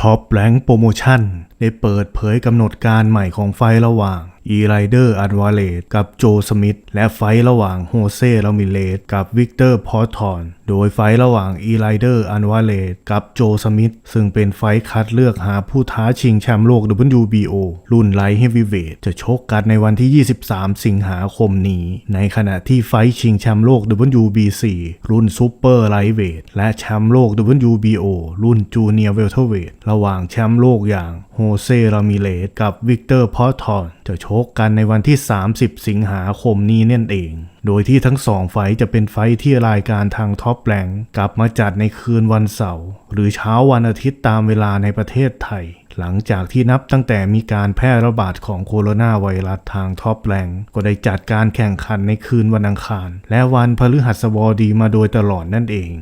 ท็อปแ a งโปรโมชั่น ได้เปิดเผยกำหนดการใหม่ของไฟระหว่าง อีไรเดอร์อันวาเลตกับโจสมิธและไฟท์ระหว่างโฮเซ่ลามิเลตกับวิกเตอร์พอทอนโดยไฟท์ระหว่างอีไรเดอร์อันวาเลตกับโจสมิธซึ่งเป็นไฟท์คัดเลือกหาผู้ท้าชิงแชมป์โลก WBO รุ่นไลท์เฮฟวีเวทจะชกกันในวันที่ 23 สิงหาคมนี้ ในขณะที่ไฟท์ชิงแชมป์โลก WBC รุ่นซูเปอร์ไลท์เวทและแชมป์โลก WBO รุ่นจูเนียร์เวลเทอร์เวทระหว่างแชมป์โลกอย่างโฮเซ่รามิเลสกับวิกเตอร์พอทอนจะชกกันในวันที่ 30 สิงหาคมนี้นั่นเอง โดยที่ทั้งสองไฟจะเป็นไฟที่รายการทางท็อปแ a งกลับมาจัดในคืนวันเสาร์หรือเช้าวันอาทิตย์ตามเวลาในประเทศไทยหลังจากที่นับตั้งแต่มีการแพร่ระบาดของโคโรนาไวรัสทางท็อปแ a งก็ได้จัดการแข่งขันในคืนวันอังคาร และวันพฤหัสบดีมาโดยตลอดนั่นเอง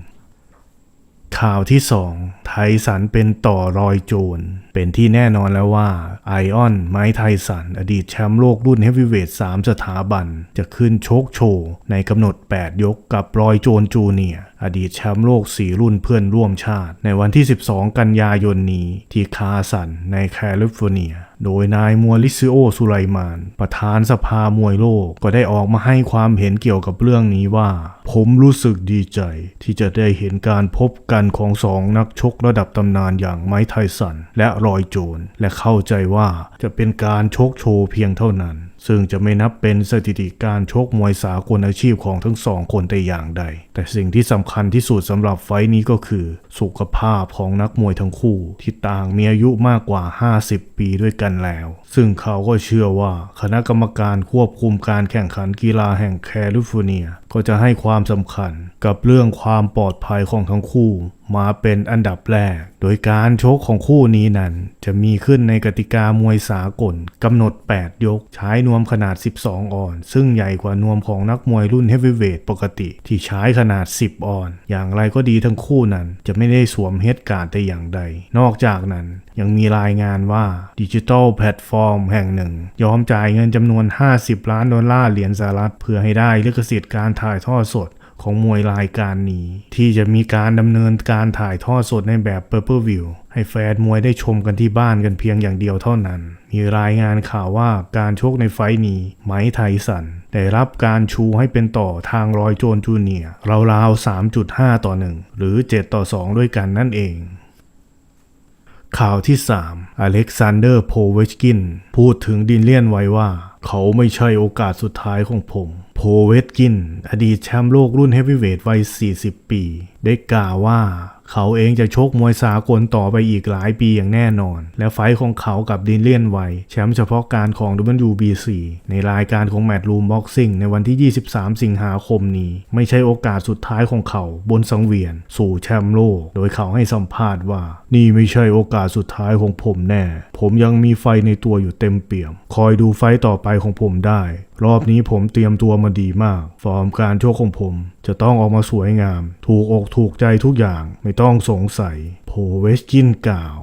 ข่าวที่ 2 ไทสันเป็นต่อรอยโจร เป็นที่แน่นอนแล้วว่าไอออนไมค์ไทสัน อดีตแชมป์โลกรุ่นเฮฟวีเวท3สถาบัน จะขึ้นโชคโชว์ ในกำหนด 8 ยกกับรอยโจรจูเนียอดีตแชมป์โลก 4 รุ่นเพื่อนร่วมชาติ ในวันที่ 12 กันยายนนี้ ที่คาสันในแคลิฟอร์เนีย โดยนายมัวลิซิโอสุไลมาน ประธานสภามวยโลกก็ได้ออกมาให้ความเห็นเกี่ยวกับเรื่องนี้ว่า ผมรู้สึกดีใจ ที่จะได้เห็นการพบกันของสองนักชกระดับตำนานอย่างไมค์ไทสัน และรอยโจร และเข้าใจว่าจะเป็นการชกโชว์เพียงเท่านั้น ซึ่งจะไม่นับเป็นสถิติการชกมวยสากลอาชีพของทั้งสองคนแต่อย่างใด แต่สิ่งที่สำคัญที่สุดสำหรับไฟนี้ก็คือ สุขภาพของนักมวยทั้งคู่ที่ต่างมีอายุมากกว่า 50 ปีด้วยกันแล้ว ซึ่งเขาก็เชื่อว่าคณะกรรมการควบคุมการแข่งขันกีฬาแห่งแคลิฟอร์เนีย ก็จะให้ความสำคัญกับเรื่องความปลอดภัยของทั้งคู่ มาเป็นอันดับแรก โดยการชกของคู่นี้นั้น จะมีขึ้นในกติกามวยสากลกำหนด 8 ยก ใช้นวมขนาด 12 ออน ซึ่งใหญ่กว่านวมของนักมวยรุ่นเฮฟวีเวทปกติที่ใช้ขนาด 10 ออน อย่างไรก็ดีทั้งคู่นั้น จะไม่ได้สวมเฮดการ์ดแต่อย่างใด นอกจากนั้นยังมีรายงานว่าดิจิทัลแพลตฟอร์มแห่งหนึ่ง ยอมจ่ายเงินจำนวน 50 ล้านดอลลาร์เหรียญสหรัฐ เพื่อให้ได้ลิขสิทธิ์การถ่ายทอดสด ของมวยรายการนี้ ที่จะมีการดำเนินการถ่ายทอดสดในแบบ p e r p e View ให้แฟนมวยได้ชมกันที่บ้านกันเพียงอย่างเดียวเท่านั้น มีรายงานข่าวว่าการชกในไฟท์นี้ ไมค์ไทสัน ได้รับการชูให้เป็นต่อทางรอยโจนจูเนียร์ราวๆ 3.5 ต่อ 1 หรือ 7 ต่อ 2 ด้วยกันนั่นเองข่าวที่ 3 อเล็กซานเดอร์ โพเวชกิน พูดถึงดินเลียนไว้ว่า เขาไม่ใช่โอกาสสุดท้ายของผม โพเวตกิน อดีตแชมป์โลกรุ่นเฮฟวีเวทวัย 40 ปี ได้กล่าวว่า เขาเองจะชกมวยสากลต่อไปอีกหลายปีอย่างแน่นอน และไฟของเขากับดินเลียนไวแชมป์เฉพาะการของ WBC ในรายการของแมตต์รูมบ็อกซิ่งในวันที่ 23 สิงหาคมนี้ ไม่ใช่โอกาสสุดท้ายของเขาบนสังเวียน สู่แชมป์โลก โดยเขาให้สัมภาษณ์ว่า นี่ไม่ใช่โอกาสสุดท้ายของผมแน่ ผมยังมีไฟในตัวอยู่เต็มเปี่ยม คอยดูไฟต์ต่อไปของผมได้ รอบนี้ผมเตรียมตัวมาดีมาก ฟอร์มการโชคของผม จะต้องออกมาสวยงาม ถูกอกถูกใจทุกอย่างไม่ต้องสงสัยโพเวสกินกล่าว